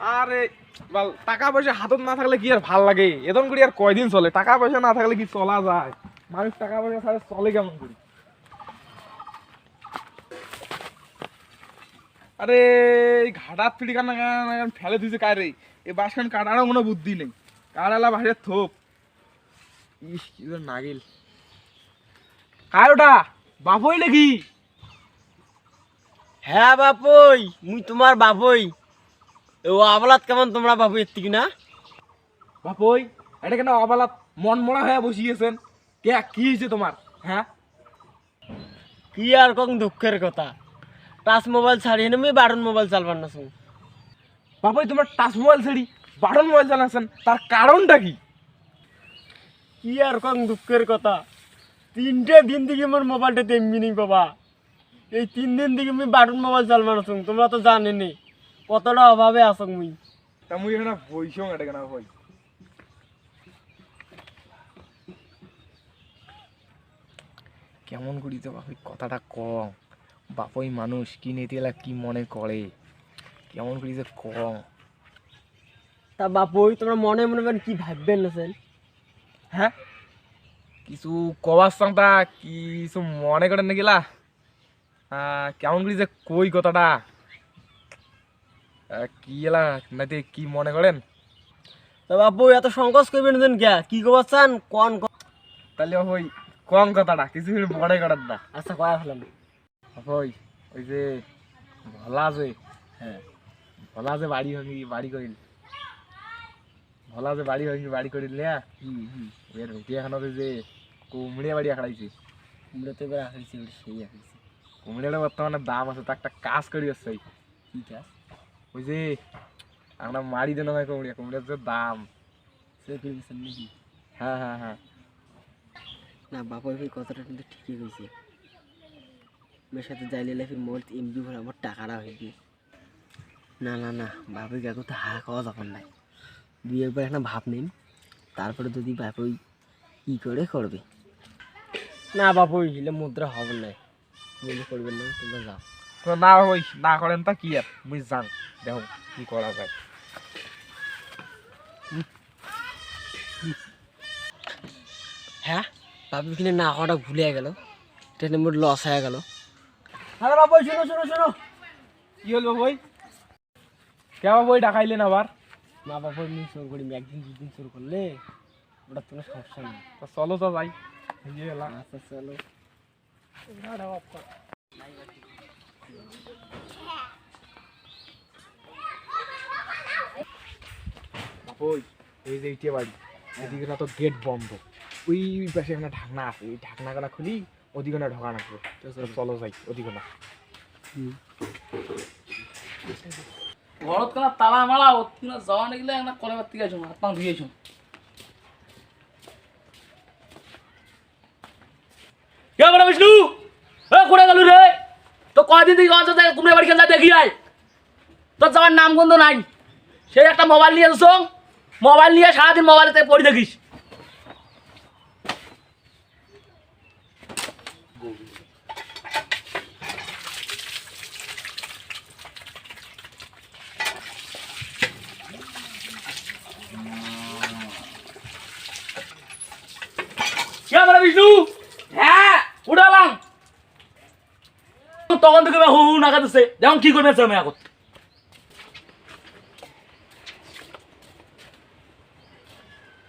আরে, বাল, টাকা পয়সা হাতত না থাকলে কি আর ভালো লাগে? এদন করি আর কয়দিন চলে? টাকা পয়সা না থাকলে কি চলা যায়? মানুষ টাকা পয়সা ছাড়া চলে কেমন করি আরে, এই ঘাটার ফিটি কান্না ফেলে দিয়েছে কারে এই বাসখান কাটারও কোনো বুদ্ধি নেই। কারালা বাহিরে থোপ। ইস, কি নাগিল। কার ওটা বাপই নাকি হ্যাঁ বাপই, মুই তোমার বাপই। ও আবলাত কেমন তোমরা বাপু এর না? বাপই এটা কেন অবালাত মন মরা হয়ে বসিয়েছেন? কে কি হয়েছে তোমার? হ্যাঁ? কি আর কম দুঃখের কথা? টাচ মোবাইল ছাড়িয়ে আমি বাটন মোবাইল চালবার না বাপই তোমার টাচ মোবাইল ছেড়ি বাটন মোবাইল চালাচ্ছেন তার কারণটা কি? কি আর কম দুঃখের কথা? তিনটে দিন থেকে আমার মোবাইলটা তেমনি নেই বাবা। এই তিন দিন থেকে আমি বাটন মোবাইল চালবার না তোমরা তো জানেনি কতটা অভাবে আছো মুই। তা মুই এখানে বইসং এটা কেন বই? কেমন করি তো বাপই কথাটা কম। বাপই মানুষ কি নেতিলা কি মনে করে? কেমন করি যে কম। তা বাপুই তোমরা মনে মনে করেন কি ভাববেন না স্যার হ্যাঁ? কিছু কবার সাংটা কিছু মনে করেন নাকিলা কেমন করি যে কই কথাটা? কি এলা নাতে কি মনে করেন? তা বাপু এত সংকোচ করবেন যেন কে কি কবার চান? কন। তাহলে ওই কম কথাটা? কিছু মনে করেন না। আচ্ছা কয়া ফেলাম। ওই ওই যে ভোলা যে হ্যাঁ ভোলা যে বাড়ি ভাঙি বাড়ি করিল। ভোলা যে বাড়ি ভাঙি বাড়ি করিল না? হুম হুম। এর ভেটি এখন যে কুমড়িয়া বাড়ি আখড়াইছে। আমরা তো এবার সেই আঁকড়েছি কুমড়িয়াটা বর্তমানে দাম আছে তো একটা কাজ করি আসছে ঠিক আছে ওই যে আমরা মারি দেন হয় কুমড়িয়া কুমড়িয়ার যে দাম। সে ফিরবেছেন নাকি? হ্যাঁ হ্যাঁ হ্যাঁ। না বাপা ভাই কথাটা কিন্তু ঠিকই কইছে। মেয়ের সাথে যাইলে লাইফের মোবাইল এমবি ভরে আমার টাকাটা হয়ে না না না বাপই কাকু তো হা খাওয়া যখন নাই দুই একবার একটা ভাব নিন তারপরে যদি বাপুই ই করে করবে। না বাপুই হিলে মুদ্রা হবে না। বলে করবেন না তোমরা যাও। তো না ওই না করেন তা কি আর? মুই জান দেখো কি করা যায়। হ্যাঁ? বাপি কিনে না হওয়াটা ভুলে গেল। ট্রেনের মোট লস হয়ে গেল। আরে বাবুই শোনো শোনো শোনো। কি হল বাবুই কে বাবুই ডাকাইলেন আবার? না বাবা আমি চোর করি একদিন দুদিন চোর করলে ওটা কোনো সমস্যা নেই। তো চলো তো এলাম আচ্ছা চলো। ওই এই যে এইটা বাড়ি এদিকে না তো গেট বন্ধ। ওই পাশে একটা ঢাকনা আছে এই ঢাকনাটা খুলি ওদিকে না ঢোকা রাখব চলো যাই ওদিকে না। ঘরত kana তালা মারা অতিনা যাওয়া নাগিলে একটা কলে বাতি গেছো হাত পা ধুয়েছো কে বড় বিষ্ণু? তো কয়দিন থেকে অঞ্চল কুমড়ে বাড়ি খেলতে দেখি আয় তোর যাওয়ার নাম গন্ধ নাই। সেই একটা মোবাইল নিয়ে এসো মোবাইল নিয়ে সারাদিন মোবাইলে থেকে পড়ে দেখিস। বিষ্ণু হ্যাঁ উঠালাম তখন থেকে হু হু নাকা দিচ্ছে যেমন কি করবে আমি এখন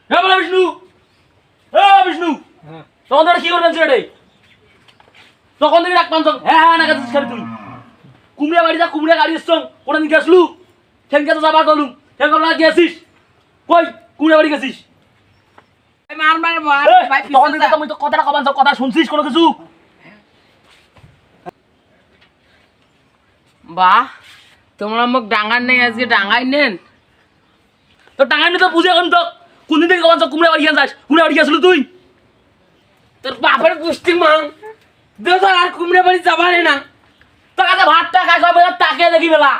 হ্যাঁ বিষ্ণু! বিষ্ণু! তখন তোরা কি করবেন তখন থেকে হ্যাঁ হ্যাঁ নাকা দিচ্ছিস খালি তুই। কুমড়া বাড়ি যা কুমড়া গাড়ি এসছ কোন দিন গেছলু সেনকে তো যাবার করলুম সেন কখন গিয়েছিস কই? কুমড়া বাড়ি গেছিস? তখন থেকে তো তো কথাটা কবান কথা শুনছিস কোনো কিছু? বাহ তোমরা মোক ডাঙার নেই আজকে ডাঙাই নেন তো টাকা নিতে বুঝে এখন তো কোন দিন থেকে সব কুমড়া বাড়ি যাস কুমড়া বাড়ি গেছিল তুই তোর বাপের পুষ্টি মাং দেখ আর কুমড়ে বাড়ি যাবারে না তোর কাছে ভাতটা খাই সব বেলা তাকে দেখি বেলা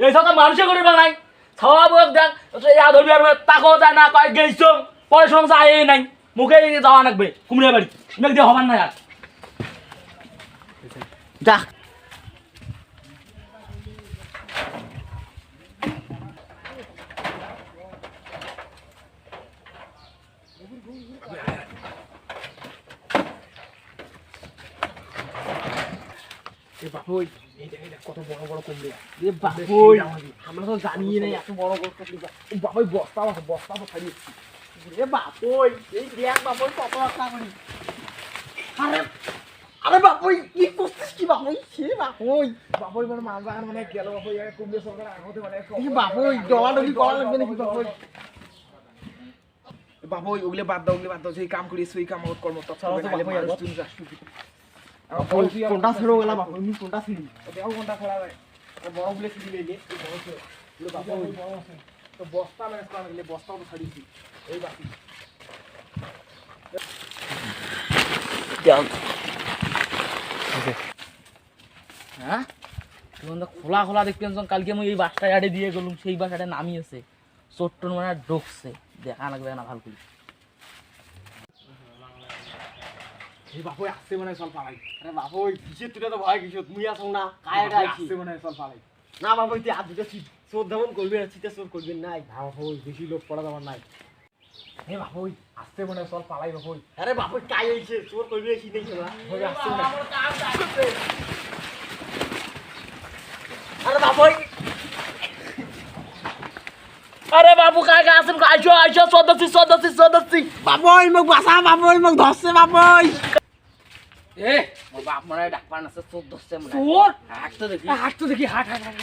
এই সব তো মানুষে করে নাই। খাওয়া বক দেখ ইয়া ধরবি আর তাকেও যায় না কয়েক গেছ পড়াশোনা যায় নাই। মুখে যাওয়া লাগবে কুমড়া বাড়ি দিয়ে হবার না আর যা বাপুই এই দেখ কত বড় বড় কুমড়ে। এ বাপুই আমরা তো জানিয়ে নাই এত বড় বড় কাটলি বাপুই বস্তা আছে বস্তা তো ছাড়িয়ে এ বাপুই এই দেখ বাপুই কত একটা করি আরে আরে বাপুই কি করছিস কি বাপুই? সে বাপুই। বাপুই মানে মাছ বাগান মানে গেল বাপুই এক কুমড়ে সরকার আগতে মানে এই বাপুই ডলাডলি করা লাগবে নাকি বাপুই? বাপুই ওগুলো বাদ দাও ওগুলো বাদ দাও সেই কাম করি সেই কাম কর্ম তৎ কোনটা ছেড়ে গেলা বাপুই আমি কোনটা ছিলি? দেহ ঘণ্টা খেলা যায় বড়গুলো ছিড়ি লেগে বড় ছিল। বাপুই বড় আছে। তো বস্তা ম্যানেজ করা গেলে বস্তাও তো ছাড়িয়েছি এই বাকি হ্যাঁ? খোলা খোলা দেখতে পাচ্ছ কালকে আমি এই বাসটা আড়ে দিয়ে গেলাম সেই বাসাটা নামিয়েছে। চোট্টর মানে ঢুকছে। দেখা লাগবে না ভালো করে। এই বাপুই আসছে মানে চল পালাই আরে বাপুই কিসের তুই তো ভয় কিসের মুই আসং না কায় এটা আইছি আসছে মানে চল পালাই না বাপুই তুই হাত দুটো চিত চোর দেমন করবি না চিতে চোর করবি নাই না বাপুই বেশি লোক পড়া যাবার নাই এই বাপুই আসছে মানে চল পালাই বাপুই আরে বাপুই কাই আইছে চোর করবি কি নেই বাপুই আসছে মানে আরে বাপুই আরে বাবু কায় আছেন আইসো আইসো সদস্য সদস্য সদস্য বাপুই মোক বাঁচা বাপুই মোক ধরছে বাপুই এ মোর বাপ মনে হয় ডাকপান আছে চোর ধরছে মনে হাট তো দেখি হাট তো দেখি হাট হাট হাট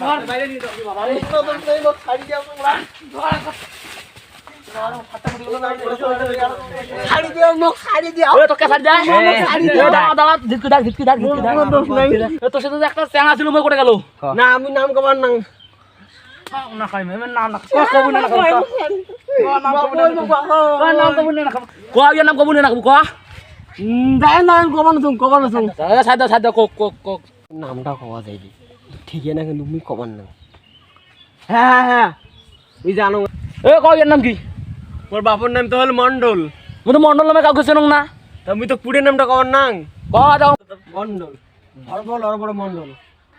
ধর বাইরে নিয়ে যাও বাবা রে আমি নাম কবার না। নামটা কওয়া যায়নি ঠিকই না কিন্তু তুমি কবার না। হ্যাঁ হ্যাঁ হ্যাঁ তুই জানো। এ কো ইয়ার নাম কি? মোর বাপর নাম তো হল মন্ডল। মই তো মন্ডল নামে কাউকে চেনং না। তুমি তো পুরে নামটা কবার না। কো যাও মন্ডল। হরবড় লড়বড় মন্ডল।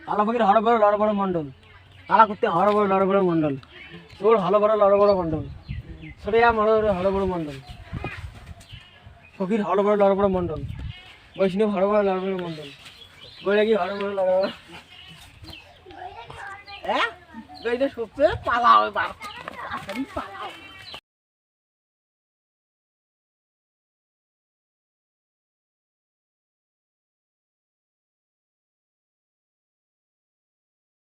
কালা ফকির হরবড় লড়বড় মন্ডল। কালা করতে হরবড় লড়বড় মন্ডল। তোর হরবড় লড়বড় মন্ডল। সরিয়া মনে হরবড় মন্ডল। ফকির হরবড় লড়বড় মন্ডল। বৈষ্ণব হরবড় লড়বড় মন্ডল। বৈরাগী হরবড় লড়বড় হ্যাঁ গাইতে সত্যি পালাও এবার তাড়াতাড়ি পালাও